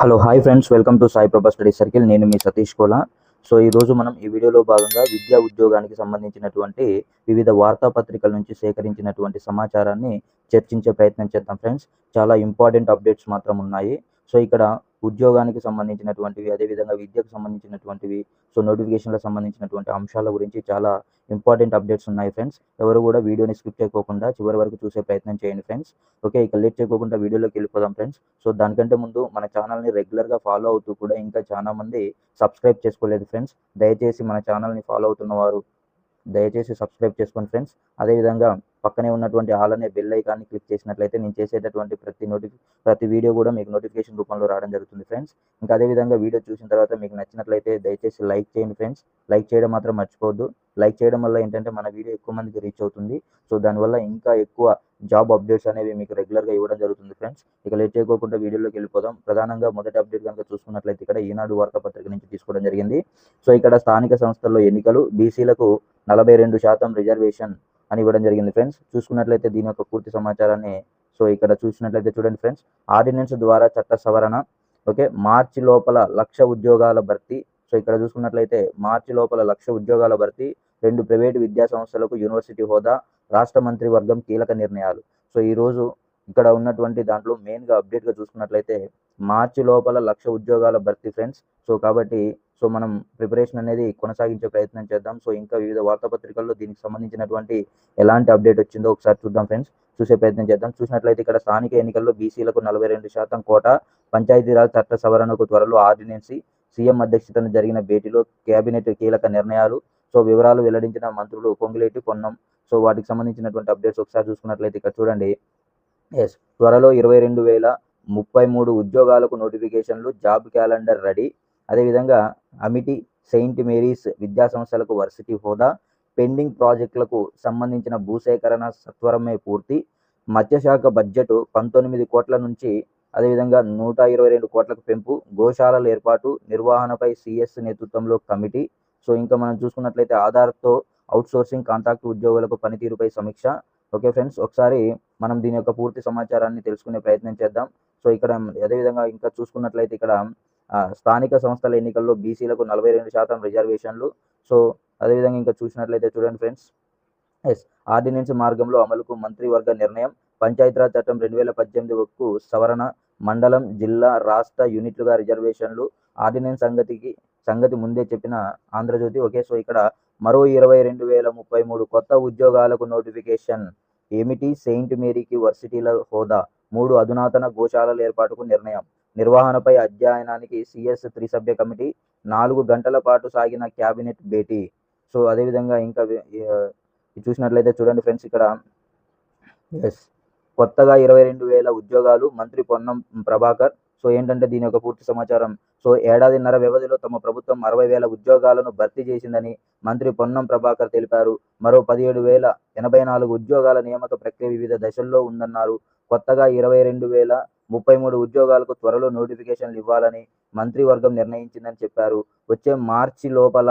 Hello hi friends welcome to Sai Prabha study circle నేను మీ Satish Kola. So ఈ రోజు మనం ఈ వీడియోలో భాగంగా విద్యా ఉద్యోగానికి సంబంధించినటువంటి వివిధ వార్తాపత్రికల నుంచి సేకరించినటువంటి సమాచారాన్ని చర్చించే ప్రయత్నం చేద్దాం ఫ్రెండ్స్ చాలా ఇంపార్టెంట్ అప్డేట్స్ మాత్రం ఉన్నాయి. సో ఇక్కడ ఉద్యోగానికి సంబంధించినటువంటివి అదేవిధంగా విద్యకు సంబంధించినటువంటివి సో నోటిఫికేషన్లకు సంబంధించినటువంటి అంశాల గురించి చాలా ఇంపార్టెంట్ అప్డేట్స్ ఉన్నాయి ఫ్రెండ్స్. ఎవరు కూడా వీడియోని స్కిప్ చేయకోకుండా చివరి వరకు చూసే ప్రయత్నం చేయండి ఫ్రెండ్స్. ఓకే ఇక లేట్ చేయకోకుండా వీడియోలోకి వెళ్ళిపోదాం ఫ్రెండ్స్. సో దానికంటే ముందు మన ఛానల్ని రెగ్యులర్గా ఫాలో అవుతూ కూడా ఇంకా చాలా మంది సబ్స్క్రైబ్ చేసుకోలేదు ఫ్రెండ్స్. దయచేసి మన ఛానల్ని ఫాలో అవుతున్న వారు దయచేసి సబ్స్క్రైబ్ చేసుకోండి ఫ్రెండ్స్. అదేవిధంగా పక్కనే ఉన్నటువంటి ఆల్ అనే బెల్ ఐకాన్ని క్లిక్ చేసినట్లయితే నేను చేసేటటువంటి ప్రతి నోటిఫి ప్రతి వీడియో కూడా మీకు నోటిఫికేషన్ రూపంలో రావడం జరుగుతుంది ఫ్రెండ్స్ ఇంకా అదేవిధంగా వీడియో చూసిన తర్వాత మీకు నచ్చినట్లయితే దయచేసి లైక్ చేయండి ఫ్రెండ్స్ లైక్ చేయడం మాత్రం మర్చిపోవద్దు. లైక్ చేయడం వల్ల ఏంటంటే మన వీడియో ఎక్కువ మందికి రీచ్ అవుతుంది. సో దానివల్ల ఇంకా ఎక్కువ జాబ్ అప్డేట్స్ అనేవి మీకు రెగ్యులర్గా ఇవ్వడం జరుగుతుంది ఫ్రెండ్స్ ఇక లేట్ చేయకోకుండా వీడియోలోకి వెళ్ళిపోదాం. ప్రధానంగా మొదటి అప్డేట్ కనుక చూసుకున్నట్లయితే ఇక్కడ ఈనాడు వార్తాపత్రిక నుంచి తీసుకోవడం జరిగింది. సో ఇక్కడ స్థానిక సంస్థల్లో ఎన్నికలు బీసీలకు నలభై రెండు శాతం రిజర్వేషన్ అని ఇవ్వడం జరిగింది ఫ్రెండ్స్. చూసుకున్నట్లయితే దీని యొక్క పూర్తి సమాచారాన్ని సో ఇక్కడ చూసినట్లయితే చూడండి ఫ్రెండ్స్. ఆర్డినెన్స్ ద్వారా చట్ట సవరణ ఓకే మార్చి లోపల లక్ష ఉద్యోగాల భర్తీ. సో ఇక్కడ చూసుకున్నట్లయితే మార్చి లోపల లక్ష ఉద్యోగాల భర్తీ రెండు ప్రైవేటు విద్యా సంస్థలకు యూనివర్సిటీ హోదా రాష్ట్ర మంత్రి వర్గం కీలక నిర్ణయాలు. సో ఈరోజు ఇక్కడ ఉన్నటువంటి దాంట్లో మెయిన్గా అప్డేట్గా చూసుకున్నట్లయితే మార్చి లోపల లక్ష ఉద్యోగాల భర్తీ ఫ్రెండ్స్. సో కాబట్టి సో మనం ప్రిపరేషన్ అనేది కొనసాగించే ప్రయత్నం చేద్దాం. సో ఇంకా వివిధ వార్తాపత్రికల్లో దీనికి సంబంధించినటువంటి ఎలాంటి అప్డేట్ వచ్చిందో ఒకసారి చూద్దాం ఫ్రెండ్స్ చూసే ప్రయత్నం చేద్దాం. చూసినట్లయితే ఇక్కడ స్థానిక ఎన్నికల్లో బీసీలకు నలభై రెండు శాతం కోట పంచాయతీరాజ్ చట్ట సవరణకు త్వరలో ఆర్డినెన్సీ సీఎం అధ్యక్షతన జరిగిన భేటీలో కేబినెట్ కీలక నిర్ణయాలు సో వివరాలు వెల్లడించిన మంత్రులు పొంగులేటి పొన్నం. సో వాటికి సంబంధించినటువంటి అప్డేట్స్ ఒకసారి చూసుకున్నట్లయితే ఇక్కడ చూడండి. ఎస్ త్వరలో ఇరవై రెండు వేల ముప్పై మూడు ఉద్యోగాలకు నోటిఫికేషన్లు జాబ్ క్యాలెండర్ రెడీ అదేవిధంగా అమిటి సెయింట్ మేరీస్ విద్యా సంస్థలకు వర్సిటీ హోదా పెండింగ్ ప్రాజెక్టులకు సంబంధించిన భూసేకరణ సత్వరమే పూర్తి. మత్స్యశాఖ బడ్జెట్ పంతొమ్మిది కోట్ల నుంచి అదేవిధంగా నూట ఇరవై రెండు కోట్లకు పెంపు. గోశాలల ఏర్పాటు నిర్వహణపై సిఎస్ నేతృత్వంలో కమిటీ. సో ఇంకా మనం చూసుకున్నట్లయితే ఆధార్తో అవుట్సోర్సింగ్ కాంట్రాక్ట్ ఉద్యోగులకు పనితీరుపై సమీక్ష. ఓకే ఫ్రెండ్స్ ఒకసారి మనం దీని యొక్క పూర్తి సమాచారాన్ని తెలుసుకునే ప్రయత్నం చేద్దాం. సో ఇక్కడ అదేవిధంగా ఇంకా చూసుకున్నట్లయితే ఇక్కడ స్థానిక సంస్థల ఎన్నికల్లో బీసీలకు నలభై రెండు శాతం రిజర్వేషన్లు. సో అదేవిధంగా ఇంకా చూసినట్లయితే చూడండి ఫ్రెండ్స్. ఎస్ ఆర్డినెన్స్ మార్గంలో అమలుకు మంత్రివర్గ నిర్ణయం. పంచాయతీరాజ్ చట్టం రెండు వేల పద్దెనిమిది వరకు సవరణ మండలం జిల్లా రాష్ట్ర యూనిట్లుగా రిజర్వేషన్లు. ఆర్డినెన్స్ సంగతికి సంగతి ముందే చెప్పిన ఆంధ్రజ్యోతి ఓకే సో ఇక్కడ మరో ఇరవై రెండు వేల ముప్పై మూడు కొత్త ఉద్యోగాలకు నోటిఫికేషన్. ఏమిటి? సెయింట్ మేరీకి వర్సిటీల హోదా. మూడు అధునాతన గోశాలల ఏర్పాటుకు నిర్ణయం. నిర్వహణపై అధ్యయనానికి సిఎస్ త్రిసభ్య కమిటీ నాలుగు గంటల పాటు సాగిన క్యాబినెట్ భేటీ. సో అదేవిధంగా ఇంకా చూసినట్లయితే చూడండి ఫ్రెండ్స్ ఇక్కడ. ఎస్ కొత్తగా ఇరవై రెండు వేల ఉద్యోగాలు మంత్రి పొన్నం ప్రభాకర్. సో ఏంటంటే దీని యొక్క పూర్తి సమాచారం. సో ఏడాదిన్నర వ్యవధిలో తమ ప్రభుత్వం అరవై వేల ఉద్యోగాలను భర్తీ చేసిందని మంత్రి పొన్నం ప్రభాకర్ తెలిపారు. మరో పదిహేడు వేల ఎనభై నాలుగు ఉద్యోగాల నియామక ప్రక్రియ వివిధ దశల్లో ఉందన్నారు. కొత్తగా ఇరవై రెండు వేల ముప్పై మూడు ఉద్యోగాలకు త్వరలో నోటిఫికేషన్లు ఇవ్వాలని మంత్రివర్గం నిర్ణయించిందని చెప్పారు. వచ్చే మార్చి లోపల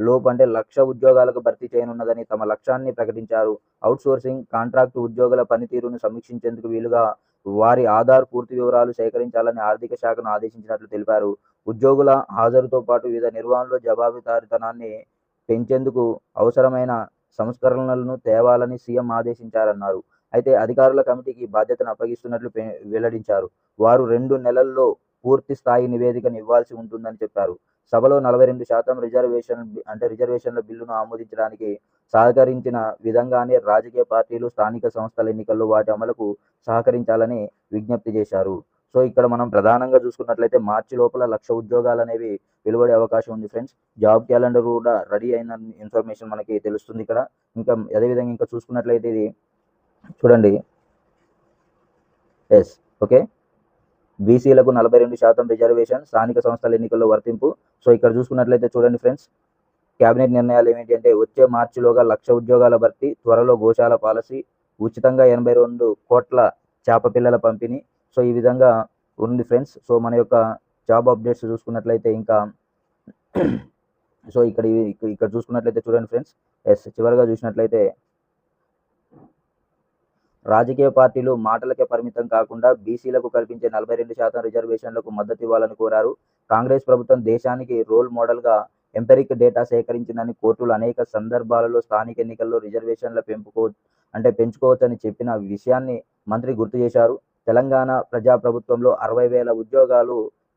లోపు అంటే లక్ష ఉద్యోగాలకు భర్తీ చేయనున్నదని తమ లక్ష్యాన్ని ప్రకటించారు. అవుట్సోర్సింగ్ కాంట్రాక్టు ఉద్యోగుల పనితీరును సమీక్షించేందుకు వీలుగా వారి ఆధార్ పూర్తి వివరాలు సేకరించాలని ఆర్థిక శాఖను ఆదేశించినట్లు తెలిపారు. ఉద్యోగుల హాజరుతో పాటు వివిధ నిర్వహణలో జవాబుదారితనాన్ని పెంచేందుకు అవసరమైన సంస్కరణలను తేవాలని సీఎం ఆదేశించారన్నారు. అయితే అధికారుల కమిటీకి బాధ్యతను అప్పగిస్తున్నట్లు వెల్లడించారు. వారు రెండు నెలల్లో పూర్తి స్థాయి నివేదికను ఇవ్వాల్సి ఉంటుందని చెప్పారు. సభలో నలభై రెండు శాతం రిజర్వేషన్ అంటే రిజర్వేషన్ల బిల్లును ఆమోదించడానికి సహకరించిన విధంగానే రాజకీయ పార్టీలు స్థానిక సంస్థల ఎన్నికల్లో వాటి అమలుకు సహకరించాలని విజ్ఞప్తి చేశారు. సో ఇక్కడ మనం ప్రధానంగా చూసుకున్నట్లయితే మార్చి లోపల లక్ష ఉద్యోగాలు అనేవి వెలువడే అవకాశం ఉంది ఫ్రెండ్స్. జాబ్ క్యాలెండర్ కూడా రెడీ అయిన ఇన్ఫర్మేషన్ మనకి తెలుస్తుంది ఇక్కడ. ఇంకా అదేవిధంగా ఇంకా చూసుకున్నట్లయితే ఇది చూడండి. ఎస్ ఓకే బీసీలకు నలభై రెండు శాతం రిజర్వేషన్ స్థానిక సంస్థల ఎన్నికల్లో వర్తింపు. సో ఇక్కడ చూసుకున్నట్లయితే చూడండి ఫ్రెండ్స్ కేబినెట్ నిర్ణయాలు ఏమిటి అంటే వచ్చే మార్చిలోగా లక్ష ఉద్యోగాల భర్తీ త్వరలో గోశాల పాలసీ ఉచితంగా ఎనభై రెండు కోట్ల చేప పిల్లల పంపిణీ. సో ఈ విధంగా ఉంది ఫ్రెండ్స్ సో మన యొక్క జాబ్ అప్డేట్స్ చూసుకున్నట్లయితే ఇంకా సో ఇక్కడ ఇక్కడ ఇక్కడ చూసుకున్నట్లయితే చూడండి ఫ్రెండ్స్ ఎస్ చివరిగా చూసినట్లయితే రాజకీయ పార్టీలు మాటలకే పరిమితం కాకుండా బీసీలకు కల్పించే నలభై రెండు శాతం రిజర్వేషన్లకు మద్దతు ఇవ్వాలని కోరారు. కాంగ్రెస్ ప్రభుత్వం దేశానికి రోల్ మోడల్గా ఎంపెరిక్ డేటా సేకరించిందని కోర్టులు అనేక సందర్భాలలో స్థానిక ఎన్నికల్లో రిజర్వేషన్ల పెంపుకో అంటే పెంచుకోవచ్చని చెప్పిన విషయాన్ని మంత్రి గుర్తు చేశారు. తెలంగాణ ప్రజాప్రభుత్వంలో అరవై వేల ఉద్యోగాలు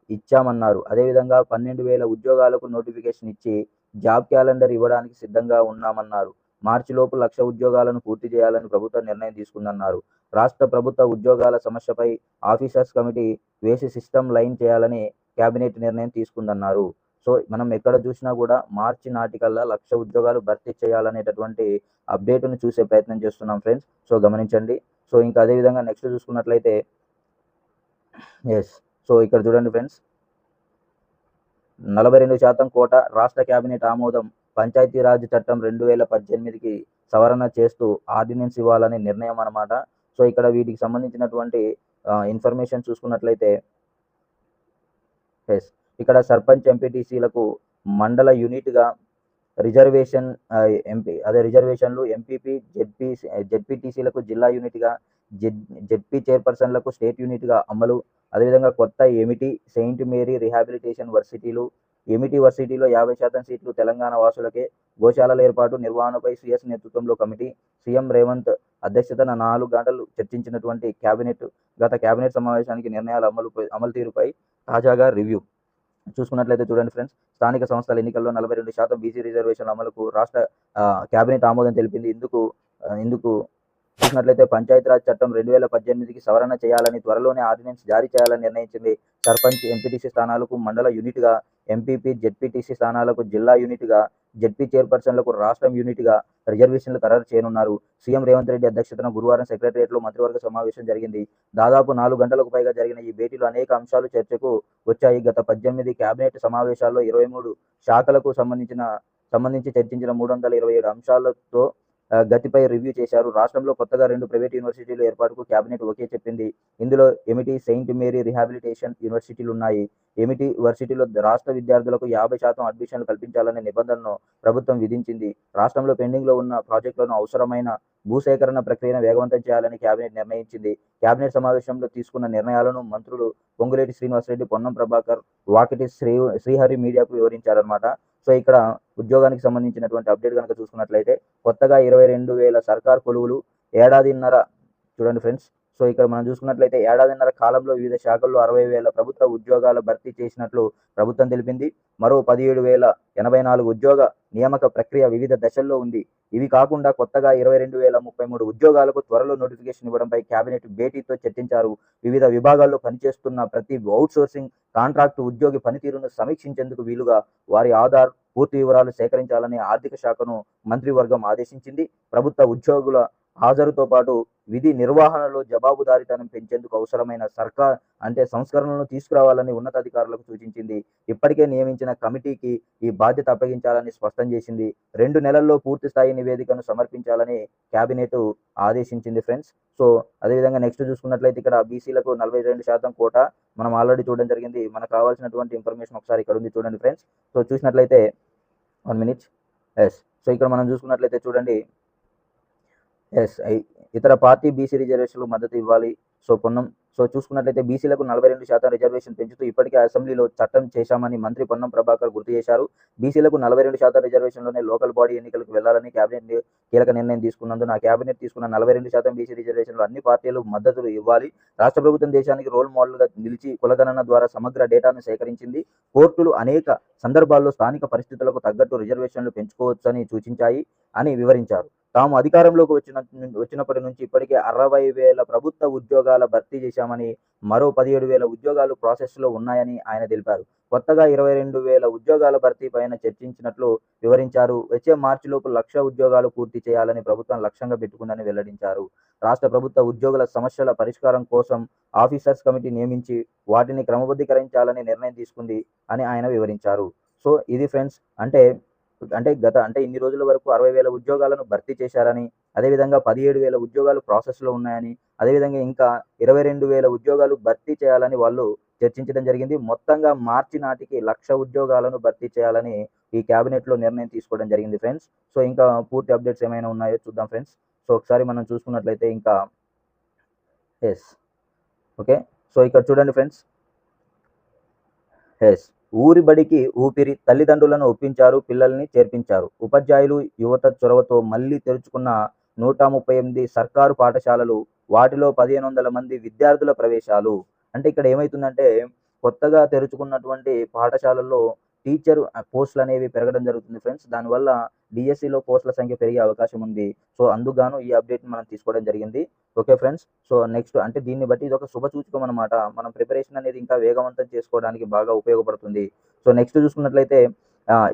ఇచ్చామన్నారు. అదేవిధంగా పన్నెండు వేల ఉద్యోగాలకు నోటిఫికేషన్ ఇచ్చి జాబ్ క్యాలెండర్ ఇవ్వడానికి సిద్ధంగా ఉన్నామన్నారు. మార్చి లోపు లక్ష ఉద్యోగాలను పూర్తి చేయాలని ప్రభుత్వం నిర్ణయం తీసుకుందన్నారు. రాష్ట్ర ప్రభుత్వ ఉద్యోగాల సమస్యపై ఆఫీసర్స్ కమిటీ వేసి సిస్టమ్ లైన్ చేయాలని కేబినెట్ నిర్ణయం తీసుకుందన్నారు. సో మనం ఎక్కడ చూసినా కూడా మార్చి నాటికల్లా లక్ష ఉద్యోగాలు భర్తీ చేయాలనేటటువంటి అప్డేట్ను చూసే ప్రయత్నం చేస్తున్నాం ఫ్రెండ్స్. సో గమనించండి. సో ఇంకా అదేవిధంగా నెక్స్ట్ చూసుకున్నట్లయితే ఎస్ సో ఇక్కడ చూడండి ఫ్రెండ్స్. నలభై రెండు శాతం కోట రాష్ట్ర కేబినెట్ ఆమోదం పంచాయతీరాజ్ చట్టం రెండు వేల పద్దెనిమిదికి సవరణ చేస్తూ ఆర్డినెన్స్ ఇవ్వాలని నిర్ణయం అన్నమాట. సో ఇక్కడ వీటికి సంబంధించినటువంటి ఇన్ఫర్మేషన్ చూసుకున్నట్లయితే ఎస్ ఇక్కడ సర్పంచ్ ఎంపీటీసీలకు మండల యూనిట్గా రిజర్వేషన్ ఎంపీ అదే రిజర్వేషన్లు ఎంపీపీ జెడ్పీ జెడ్పీటీసీలకు జిల్లా యూనిట్గా జెడ్ జెడ్పీ చైర్పర్సన్లకు స్టేట్ యూనిట్గా అమలు అదేవిధంగా కొత్త ఎమిటి సెయింట్ మేరీ రిహాబిలిటేషన్ వర్సిటీలు ఎమిటి వర్సిటీలో యాభై శాతం సీట్లు తెలంగాణ వాసులకే? గోశాలల ఏర్పాటు నిర్వహణపై సిఎస్ నేతృత్వంలో కమిటీ సీఎం రేవంత్ అధ్యక్షతన నాలుగు గంటలు చర్చించినటువంటి కేబినెట్ గత కేబినెట్ సమావేశానికి నిర్ణయాల అమలు అమలు తీరుపై తాజాగా రివ్యూ. చూసుకున్నట్లయితే చూడండి ఫ్రెండ్స్ స్థానిక సంస్థల ఎన్నికల్లో నలభై రెండు శాతం బీసీ రిజర్వేషన్ల అమలుకు రాష్ట్ర కేబినెట్ ఆమోదం తెలిపింది. ఇందుకు ఇందుకు చూసినట్లయితే పంచాయతీరాజ్ చట్టం రెండు వేల పద్దెనిమిదికి సవరణ చేయాలని త్వరలోనే ఆర్డినెన్స్ జారీ చేయాలని నిర్ణయించింది. సర్పంచ్ ఎంపీటీసీ స్థానాలకు మండల యూనిట్గా ఎంపీపీ జెడ్పీటీసీ స్థానాలకు జిల్లా యూనిట్గా జెడ్పీ చైర్పర్సన్లకు రాష్ట్రం యూనిట్గా రిజర్వేషన్లు ఖరారు చేయనున్నారు. సీఎం రేవంత్ రెడ్డి అధ్యక్షతన గురువారం సెక్రటరియట్లో మంత్రివర్గ సమావేశం జరిగింది. దాదాపు నాలుగు గంటలకు పైగా జరిగిన ఈ భేటీలో అనేక అంశాలు చర్చకు వచ్చాయి. గత పద్దెనిమిది కేబినెట్ సమావేశాల్లో ఇరవై మూడు శాఖలకు సంబంధించిన సంబంధించి చర్చించిన మూడు వందల ఇరవై ఏడు అంశాలతో గతిపై రివ్యూ చేశారు. రాష్ట్రంలో కొత్తగా రెండు ప్రైవేట్ యూనివర్సిటీలు ఏర్పాటుకు కేబినెట్ ఓకే చెప్పింది. ఇందులో ఎమిటి సెయింట్ మేరీ రిహాబిలిటేషన్ యూనివర్సిటీలు ఉన్నాయి ఎమిటి వర్సిటీలో రాష్ట్ర విద్యార్థులకు యాభై శాతం అడ్మిషన్లు కల్పించాలనే నిబంధనను ప్రభుత్వం విధించింది? రాష్ట్రంలో పెండింగ్లో ఉన్న ప్రాజెక్టులను అవసరమైన భూసేకరణ ప్రక్రియను వేగవంతం చేయాలని కేబినెట్ నిర్ణయించింది. కేబినెట్ సమావేశంలో తీసుకున్న నిర్ణయాలను మంత్రులు పొంగులేటి శ్రీనివాసరెడ్డి పొన్నం ప్రభాకర్ వాకిటి శ్రీ శ్రీహరి మీడియాకు వివరించారన్నమాట. సో ఇక్కడ ఉద్యోగానికి సంబంధించినటువంటి అప్డేట్ కనుక చూసుకున్నట్లయితే కొత్తగా ఇరవై రెండు వేల సర్కార్ కొలువులు ఏడాదిన్నర చూడండి ఫ్రెండ్స్ సో ఇక్కడ మనం చూసుకున్నట్లయితే ఏడాదిన్నర కాలంలో వివిధ శాఖల్లో అరవై వేల ప్రభుత్వ ఉద్యోగాల భర్తీ చేసినట్లు ప్రభుత్వం తెలిపింది. మరో పదిహేడు వేల ఎనభై నాలుగు ఉద్యోగ నియామక ప్రక్రియ వివిధ దశల్లో ఉంది. ఇవి కాకుండా కొత్తగా ఇరవై రెండు వేల ముప్పై మూడు ఉద్యోగాలకు త్వరలో నోటిఫికేషన్ ఇవ్వడంపై కేబినెట్ భేటీతో చర్చించారు. వివిధ విభాగాల్లో పనిచేస్తున్న ప్రతి అవుట్సోర్సింగ్ కాంట్రాక్టు ఉద్యోగి పనితీరును సమీక్షించేందుకు వీలుగా వారి ఆధార్ పూర్తి వివరాలు సేకరించాలని ఆర్థిక శాఖను మంత్రివర్గం ఆదేశించింది. ప్రభుత్వ ఉద్యోగుల హాజరుతో పాటు విధి నిర్వహణలో జవాబుదారితనం పెంచేందుకు అవసరమైన సర్కార్ అంటే సంస్కరణలను తీసుకురావాలని ఉన్నతాధికారులకు సూచించింది. ఇప్పటికే నియమించిన కమిటీకి ఈ బాధ్యత అప్పగించాలని స్పష్టం చేసింది. రెండు నెలల్లో పూర్తి స్థాయి నివేదికను సమర్పించాలని కేబినెట్ ఆదేశించింది ఫ్రెండ్స్. సో అదేవిధంగా నెక్స్ట్ చూసుకున్నట్లయితే ఇక్కడ బీసీలకు నలభై రెండు శాతం కోట మనం ఆల్రెడీ చూడడం జరిగింది. మనకు కావాల్సినటువంటి ఇన్ఫర్మేషన్ ఒకసారి ఇక్కడ ఉంది చూడండి ఫ్రెండ్స్. సో చూసినట్లయితే వన్ మినిట్. ఎస్ సో ఇక్కడ మనం చూసుకున్నట్లయితే చూడండి. ఎస్ ఇతర పార్టీ బీసీ రిజర్వేషన్లు మద్దతు ఇవ్వాలి. సో పొన్నం సో చూసుకున్నట్లయితే బీసీలకు నలభై రెండు శాతం రిజర్వేషన్ పెంచుతూ ఇప్పటికే అసెంబ్లీలో చట్టం చేశామని మంత్రి పొన్నం ప్రభాకర్ గుర్తు చేశారు. బీసీలకు నలభై రెండు శాతం రిజర్వేషన్లోనే లోకల్ బాడీ ఎన్నికలకు వెళ్ళాలని కేబినెట్ కీలక నిర్ణయం తీసుకున్నందున కేబినెట్ తీసుకున్న నలభై రెండు శాతం బీసీ రిజర్వేషన్లు అన్ని పార్టీలు మద్దతులు ఇవ్వాలి. రాష్ట్ర ప్రభుత్వం దేశానికి రోల్ మోడల్గా నిలిచి కులగణన ద్వారా సమగ్ర డేటాను సేకరించింది. కోర్టులు అనేక సందర్భాల్లో స్థానిక పరిస్థితులకు తగ్గట్టు రిజర్వేషన్లు పెంచుకోవచ్చని సూచించాయి అని వివరించారు. తాము అధికారంలోకి వచ్చిన వచ్చినప్పటి నుంచి ఇప్పటికే అరవై వేల ప్రభుత్వ ఉద్యోగాల భర్తీ చేశామని మరో పదిహేడు వేల ఉద్యోగాలు ప్రాసెస్లో ఉన్నాయని ఆయన తెలిపారు. కొత్తగా ఇరవై రెండు వేల ఉద్యోగాల భర్తీ పైన చర్చించినట్లు వివరించారు. వచ్చే మార్చిలోపు లక్ష ఉద్యోగాలు పూర్తి చేయాలని ప్రభుత్వం లక్ష్యంగా పెట్టుకుందని వెల్లడించారు. రాష్ట్ర ప్రభుత్వ ఉద్యోగుల సమస్యల పరిష్కారం కోసం ఆఫీసర్స్ కమిటీ నియమించి వాటిని క్రమబద్ధీకరించాలని నిర్ణయం తీసుకుంది అని ఆయన వివరించారు. సో ఇది ఫ్రెండ్స్ అంటే అంటే గత అంటే ఇన్ని రోజుల వరకు అరవై వేల ఉద్యోగాలను భర్తీ చేశారని అదేవిధంగా పదిహేడు వేల ఉద్యోగాలు ప్రాసెస్లో ఉన్నాయని అదేవిధంగా ఇంకా ఇరవై రెండు వేల ఉద్యోగాలు భర్తీ చేయాలని వాళ్ళు చర్చించడం జరిగింది. మొత్తంగా మార్చి నాటికి లక్ష ఉద్యోగాలను భర్తీ చేయాలని ఈ క్యాబినెట్లో నిర్ణయం తీసుకోవడం జరిగింది ఫ్రెండ్స్. సో ఇంకా పూర్తి అప్డేట్స్ ఏమైనా ఉన్నాయో చూద్దాం ఫ్రెండ్స్. సో ఒకసారి మనం చూసుకున్నట్లయితే ఇంకా ఎస్ ఓకే సో ఇక్కడ చూడండి ఫ్రెండ్స్. ఎస్ ఊరి బడికి ఊపిరి తల్లిదండ్రులను ఒప్పించారు పిల్లల్ని చేర్పించారు. ఉపాధ్యాయులు యువత చొరవతో మళ్ళీ తెరుచుకున్న నూట ముప్పై ఎనిమిది సర్కారు పాఠశాలలు వాటిలో పదిహేను వందల మంది విద్యార్థుల ప్రవేశాలు. అంటే ఇక్కడ ఏమవుతుందంటే కొత్తగా తెరుచుకున్నటువంటి పాఠశాలల్లో టీచర్ పోస్టులు అనేవి పెరగడం జరుగుతుంది ఫ్రెండ్స్. దానివల్ల డిఎస్సిలో పోస్టుల సంఖ్య పెరిగే అవకాశం ఉంది. సో అందుకు ఈ అప్డేట్ మనం తీసుకోవడం జరిగింది. Okay friends. సో నెక్స్ట్ అంటే దీన్ని బట్టి ఇది ఒక శుభసూచకం అనమాట మనం ప్రిపరేషన్ అనేది ఇంకా వేగవంతం చేసుకోవడానికి బాగా ఉపయోగపడుతుంది. సో నెక్స్ట్ చూసుకున్నట్లయితే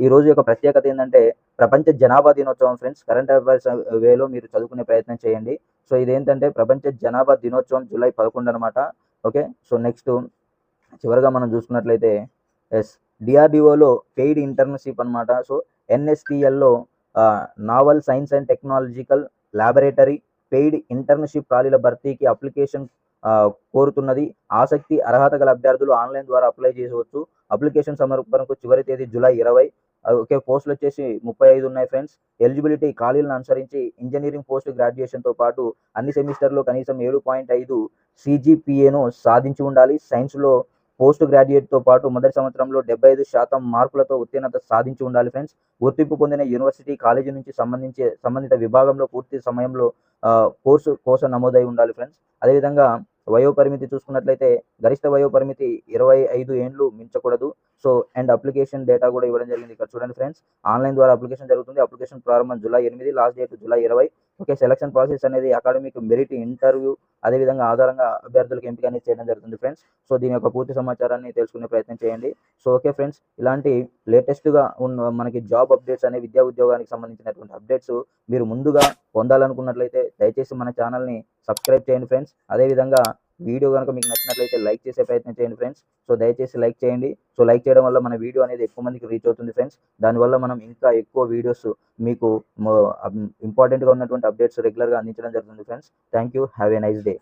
ఈ రోజు యొక్క ప్రత్యేకత ఏంటంటే ప్రపంచ జనాభా దినోత్సవం ఫ్రెండ్స్. కరెంట్ అఫైర్స్ వేలో మీరు చదువుకునే ప్రయత్నం చేయండి. సో ఇదేంటంటే ప్రపంచ జనాభా దినోత్సవం జూలై పదకొండు అనమాట ఓకే. సో నెక్స్ట్ చివరిగా మనం చూసుకున్నట్లయితే ఎస్. డిఆర్డిఓలో పెయిడ్ ఇంటర్న్షిప్ అనమాట so ఎన్ఎస్టిఎల్లో naval science and technological laboratory paid internship ఖాళీల భర్తీకి అప్లికేషన్ కోరుతున్నది. ఆసక్తి అర్హత గల అభ్యర్థులు ఆన్లైన్ ద్వారా అప్లై చేయవచ్చు అప్లికేషన్ సమర్పణకు చివరి తేదీ జూలై ఇరవై. ఓకే పోస్టులు వచ్చేసి ముప్పై ఐదు ఉన్నాయి ఫ్రెండ్స్. ఎలిజిబిలిటీ ఖాళీలను అనుసరించి ఇంజనీరింగ్ పోస్ట్ గ్రాడ్యుయేషన్తో పాటు అన్ని సెమిస్టర్లో కనీసం ఏడు పాయింట్ ఐదు సిజిపిఏను సాధించి ఉండాలి. సైన్స్లో పోస్ట్ గ్రాడ్యుయేట్తో పాటు మొదటి సంవత్సరంలో డెబ్బై ఐదు శాతం మార్కులతో ఉత్తీర్ణత సాధించి ఉండాలి ఫ్రెండ్స్. గుర్తింపు పొందిన యూనివర్సిటీ కాలేజీ నుంచి సంబంధించే సంబంధిత విభాగంలో పూర్తి సమయంలో కోర్సు కోసం నమోదై ఉండాలి ఫ్రెండ్స్. అదేవిధంగా వయో పరిమితి చూసుకున్నట్లయితే గరిష్ట వయో పరిమితి ఇరవై ఐదు ఏండ్లు మించకూడదు. సో అండ్ అప్లికేషన్ డేటా కూడా ఇవ్వడం జరిగింది. ఇక్కడ చూడండి ఫ్రెండ్స్. ఆన్లైన్ ద్వారా అప్లికేషన్ జరుగుతుంది. అప్లికేషన్ ప్రారంభం జూలై ఎనిమిది లాస్ట్ డేట్ జూలై ఇరవై. ఓకే సెలక్షన్ ప్రాసెస్ అనేది అకాడమిక్ మెరిట్ ఇంటర్వ్యూ అదేవిధంగా ఆధారంగా అభ్యర్థులకు ఎంపిక అనేది చేయడం జరుగుతుంది ఫ్రెండ్స్ సో దీని యొక్క పూర్తి సమాచారాన్ని తెలుసుకునే ప్రయత్నం చేయండి. సో ఓకే ఫ్రెండ్స్ ఇలాంటి లేటెస్ట్గా ఉన్న మనకి జాబ్ అప్డేట్స్ అనే విద్యా ఉద్యోగానికి సంబంధించినటువంటి అప్డేట్స్ మీరు ముందుగా పొందాలనుకున్నట్లయితే దయచేసి మన ఛానల్ని సబ్స్క్రైబ్ చేయండి ఫ్రెండ్స్ అదేవిధంగా వీడియో కనుక మీకు నచ్చినట్లయితే లైక్ చేసే ప్రయత్నం చేయండి ఫ్రెండ్స్. సో దయచేసి లైక్ చేయండి. సో లైక్ చేయడం వల్ల మన వీడియో అనేది ఎక్కువ మందికి రీచ్ అవుతుంది ఫ్రెండ్స్. దానివల్ల మనం ఇంకా ఎక్కువ వీడియోస్ మీకు ఇంపార్టెంట్గా ఉన్నటువంటి అప్డేట్స్ రెగ్యులర్గా అందించడం జరుగుతుంది friends. Thank you have a nice day